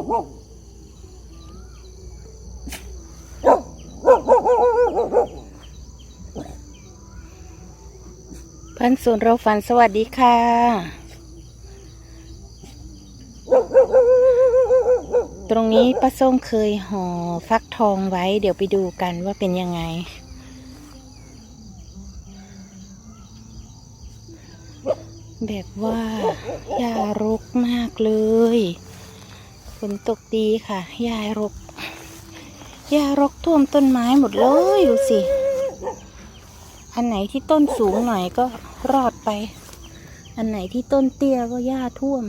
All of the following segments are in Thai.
พันส่วนเราฝันสวัสดีค่ะ ตรงนี้ป้าส้มเคยห่อฟักทองไว้ เดี๋ยวไปดูกันว่าเป็นยังไง แบบว่าหญ้ารกมากเลย ฝนตกดีค่ะหญ้ารกหญ้ารกท่วมต้นไม้หมดเลย ดูสิ อันไหนที่ต้นสูงหน่อยก็รอดไป อันไหนที่ต้นเตี้ยก็หญ้าท่วม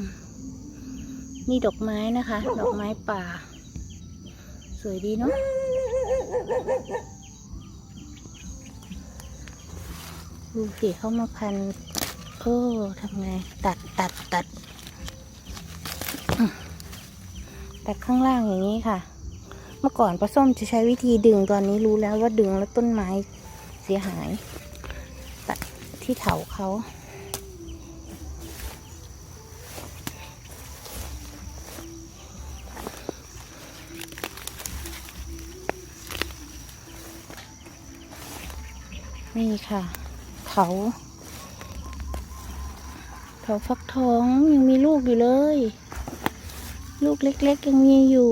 นี่ดอกไม้นะคะ ดอกไม้ป่า สวยดีเนาะดูสิเข้ามาพันเออทำไง ตัดตัดตัดอืม ตัดข้างล่างอย่างนี้ค่ะ เมื่อก่อนป้าส้มจะใช้วิธีดึงตอนนี้รู้แล้วว่าดึงแล้วต้นไม้เสียหาย ตัดที่เถาเขานี่ค่ะเขาเขาฟักทองยังมีลูกอยู่เลย ลูกเล็ก ๆ ยังมีอยู่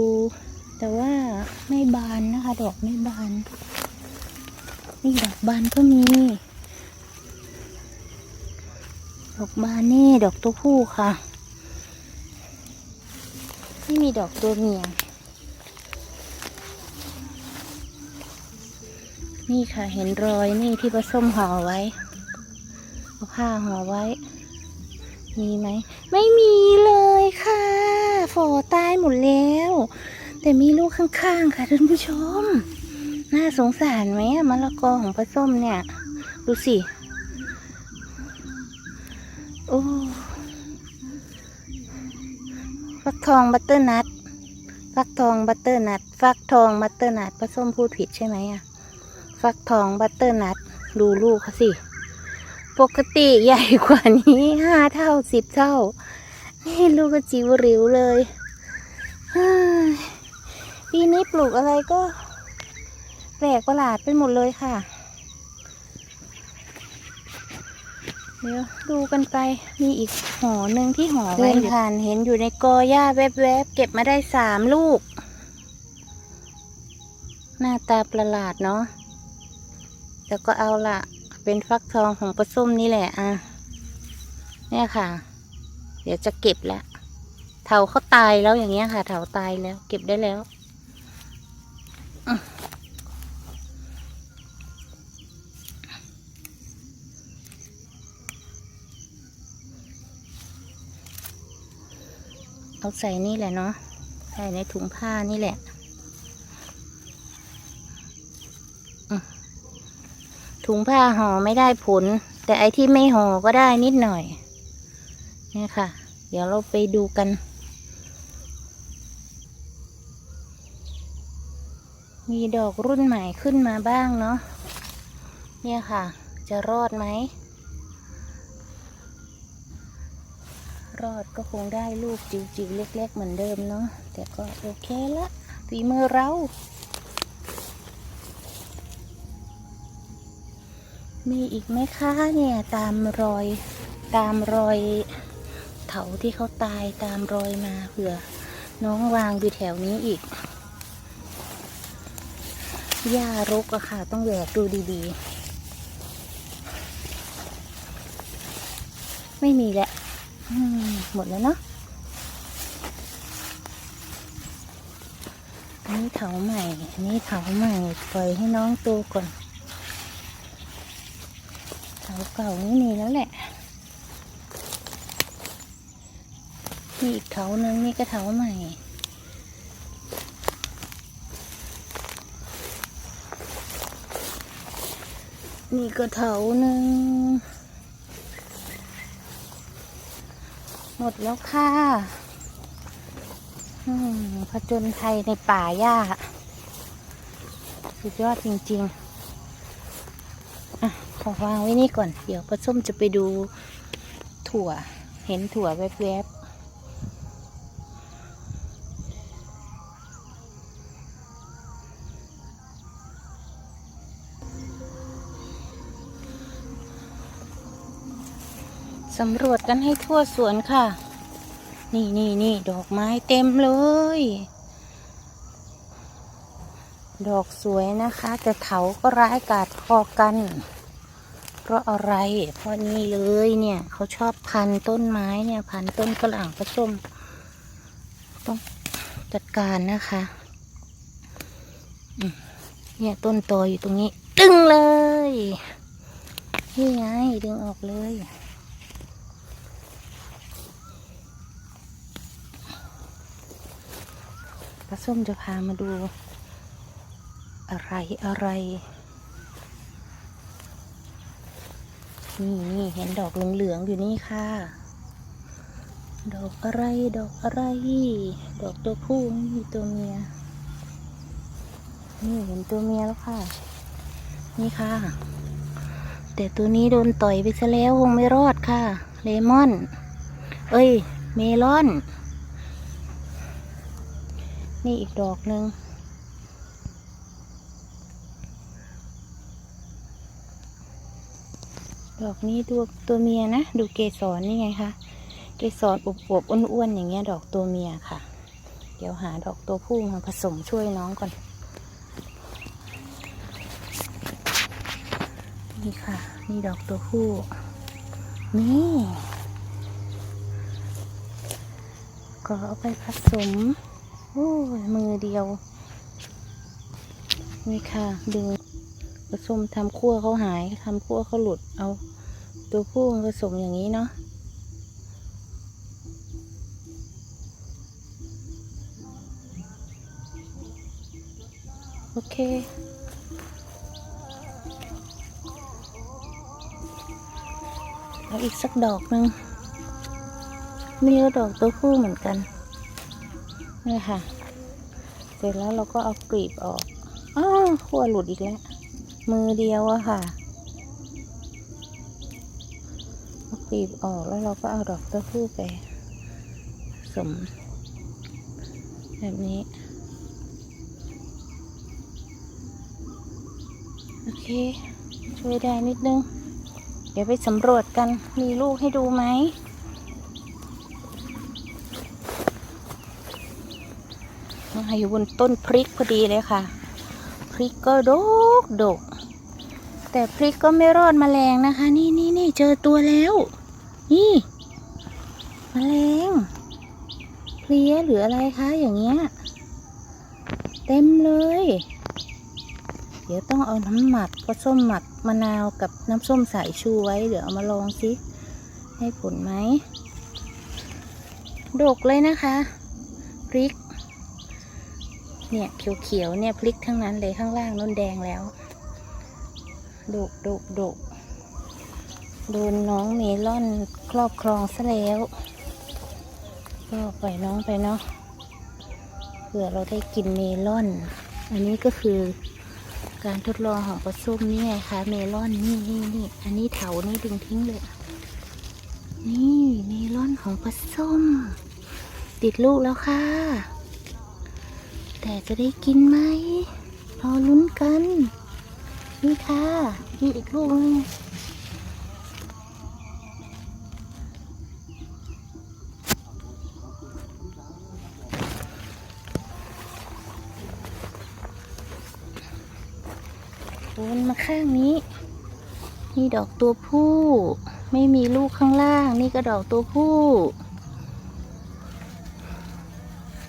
แต่ว่าไม่บานนะคะ ดอกไม่บาน นี่ดอกบานก็มี ดอกบานนี่ดอกตัวผู้ค่ะไม่มีดอกตัวเมียนี่ค่ะเห็นรอยนี่ที่ผสมห่อไว้เอาผ้าห่อไว้ มีไหม ไม่มีเลยค่ะฝอตายหมดแล้ว แต่มีลูกข้างๆ ค่ะท่านผู้ชม น่าสงสารไหมมะละกอของผสมเนี่ย ดูสิ โอ้ฟักทองบัตเตอร์นัทฟักทองบัตเตอร์นัทฟักทองบัตเตอร์นัทผสมพูดผิดใช่ไหมอะฟักทองบัตเตอร์นัทดูลูกเขาสิ ปกติใหญ่กว่านี้ห้าเท่าสิบเท่า นี่ลูกก็จิ๋วหริวเลยปีนี้ปลูกอะไรก็แปลกประหลาดไปหมดเลยค่ะ เดี๋ยวดูกันไปมีอีกห่อหนึ่งที่ห่อไว้ผ่านเห็นอยู่ในกอหญ้าแวบๆเก็บมาได้สามลูก หน้าตาประหลาดเนาะแต่ก็เอาละ เป็นฟักทองของปลาส้มนี่แหละอะเนี่ยค่ะ เดี๋ยวจะเก็บแล้วเถาเขาตายแล้วอย่างเงี้ยค่ะ เถาตายแล้ว เก็บได้แล้วเอาใส่นี่แหละเนาะใส่ในถุงผ้านี่แหละอืม ถุงผ้าห่อไม่ได้ผล แต่ไอที่ไม่ห่อก็ได้นิดหน่อยเนี่ยค่ะ เดี๋ยวเราไปดูกัน มีดอกรุ่นใหม่ขึ้นมาบ้างเนาะเนี่ยค่ะ จะรอดไหม รอดก็คงได้ลูกจิ๋วๆเล็ก ๆ เหมือนเดิมเนาะแต่ก็โอเคละฝีมือเรา มีอีกไหมคะเนี่ยตามรอยตามรอยเถาที่เขาตายตามรอยมาเผื่อ น้องวางอยู่แถวนี้อีกหญ้ารกอะค่ะ ต้องแหวกดูดีๆ ไม่มีแหล้วอืมหมดแล้วเนาะอันนี้เถาใหม่ อันนี้เถาใหม่ ปล่อยให้น้องโตก่อน เถาเก่านี่มีแล้วแหละมีอีกเถานึงนี่ก็เถาใหม่นี่ก็เถาหนึ่งหมดแล้วค่ะผจญภัยในป่าหญ้า สุดยอดจริง ๆ เอวางไว้นี่ก่อน เดี๋ยวปลาส้มจะไปดูถั่ว เห็นถั่วแวบๆสำรวจกันให้ทั่วสวนค่ะ นี่นี่นี่ดอกไม้เต็มเลย ดอกสวยนะคะ แต่เถาก็ร้ายกาดพอกัน ราะอะไร เพราะนี่เลยเนี่ยเขาชอบพันต้นไม้เนี่ยพันต้นกระหล่ำผสมต้องจัดการนะคะเนี่ยต้นตออยู่ตรงนี้ ดึงเลยนี่ไงดึงออกเลยปลาส้มจะพามาดู อะไรอะไร นี่นี่เห็นดอกเหลืองๆอยู่นี่ค่ะ ดอกอะไรดอกอะไร ดอกตัวผู้ม่มีตัวเมีย นี่เห็นตัวเมียแล้วค่ะ นี่ค่ะ แต่ตัวนี้โดนต่อยไปซะแล้วคงไม่รอดค่ะ เลมอน เอ้ย เมลอน นี่อีกดอกหนึ่ง ดอกนี้ตัวตัวเมียนะ ดูเกสรนี่ไงคะ เกสรอวบๆอ้วนๆอย่างเงี้ยดอกตัวเมียค่ะ เดี๋ยวหาดอกตัวผู้มาผสมช่วยน้องก่อน นี่ค่ะ นี่ดอกตัวผู้ นี่ ก็เอาไปผสม โอ้ยมือเดียว นี่ค่ะดึง ผสมทำขั้วเขาหายทำขั้วเขาหลุดเอาตัวผู้ผสมอย่างนี้เนาะโอเค เอาอีกสักดอกหนึ่งนี่ก็ดอกตัวผู้เหมือนกันนี่ค่ะ เสร็จแล้วเราก็เอากลีบออกอ้าวขั้วหลุดอีกแล้ว มือเดียวอะค่ะเอากลีบออกแล้วเราก็เอาดอกเตัวผู้ไปสม แบบนี้ โอเค ช่วยได้นิดนึง เดี๋ยวไปสำรวจกันมีลูกให้ดูไหมมาอยู่บนต้นพริกพอดีเลยค่ะ พริกก็ดกดก แต่พริกก็ไม่รอดแมลงนะคะ นี่นี่นี่เจอตัวแล้ว นี่แมลงเพลี้ยหรืออะไรคะอย่างเงี้ยเต็มเลย เดี๋ยวต้องเอาน้ำหมักก็ส้มหมักมะนาวกับน้ำส้มสายชูไว้ เดี๋ยวเอามาลองสิให้ผลไหมดกเลยนะคะพริก เนี่ยเขียวๆเนี่ยพริกทั้งนั้นเลยข้างล่างนุ่นแดงแล้ว ดกดกดกโดนน้องเมลอนครอบครองซะแล้ว ก็ปล่อยน้องไปเนาะเผื่อเราได้กินเมลอน อันนี้ก็คือการทดลองของปลาส้มนี่ไงคะเมลอนนี่นี่นี่อันนี้เถานี่ดึงทิ้งเลย นี่เมลอนของปลาส้ม ติดลูกแล้วค่ะ แต่จะได้กินไหมรอลุ้นกัน นี่ค่ะนี่อีกลูกนึงวนมาข้างนี้ นี่ดอกตัวผู้ ไม่มีลูกข้างล่าง นี่ก็ดอกตัวผู้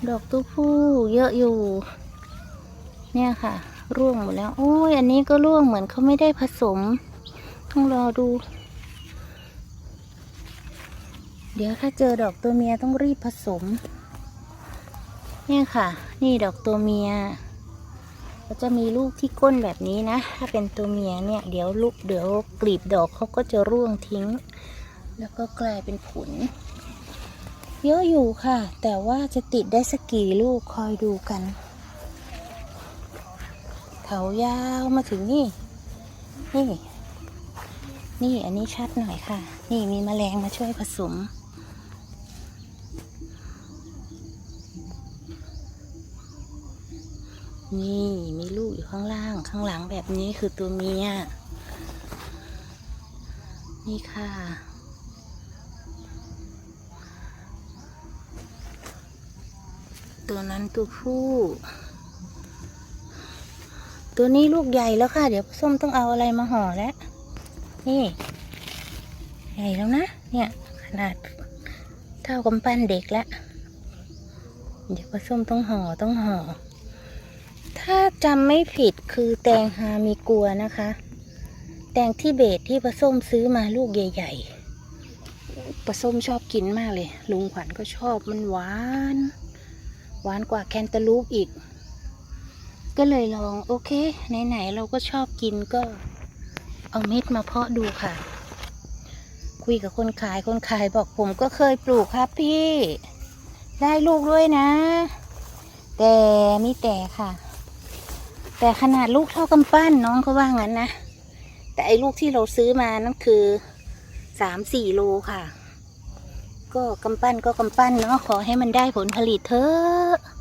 ดอกตัวผู้เยอะอยู่ เนี่ยค่ะ ร่วงหมดแล้ว โอ้ย อันนี้ก็ร่วงเหมือนเขาไม่ได้ผสม ต้องรอดู เดี๋ยวถ้าเจอดอกตัวเมียต้องรีบผสม เนี่ยค่ะ นี่ดอกตัวเมียก็จะมีลูกที่ก้นแบบนี้นะ ถ้าเป็นตัวเมียเนี่ย เดี๋ยวลูกเดี๋ยวกลีบดอกเขาก็จะร่วงทิ้ง แล้วก็กลายเป็นผุนเยอะอยู่ค่ะ แต่ว่าจะติดได้สักกี่ลูกคอยดูกัน เขายาวมาถึงนี่ นี่ นี่อันนี้ชัดหน่อยค่ะ นี่มีมแมลงมาช่วยผสม นี่มีลูกอยู่ข้างล่าง ข้างหลังแบบนี้คือตัวเมีย นี่ค่ะตัวนั้นตัวผู้ ตัวนี้ลูกใหญ่แล้วค่ะ เดี๋ยวส้มต้องเอาอะไรมาห่อแล้ว นี่ใหญ่แล้วนะ เนี่ยขนาดเท่ากำปั้นเด็กแล้ว เดี๋ยวส้มต้องห่อต้องห่อ ถ้าจำไม่ผิดคือแตงฮามีกัวนะคะ แตงที่เบตที่ปลาส้มซื้อมาลูกใหญ่ๆปลาส้มชอบกินมากเลย ลุงขวัญก็ชอบมันหวาน หวานกว่าแคนตาลูปอีก ก็เลยลองโอเคไหนๆเราก็ชอบกินก็ เอาเม็ดมาเพาะดูค่ะ คุยกับคนขายคนขายบอกผมก็เคยปลูกครับพี่ ได้ลูกด้วยนะ แต่มีแต่ค่ะ แต่ขนาดลูกเท่ากำปั้นน้องเขาว่างั้นนะ แต่ไอ้ลูกที่เราซื้อมานั่นคือสามสี่โลค่ะ ก็กำปั้นก็กำปั้นเนาะขอให้มันได้ผลผลิตเถอะ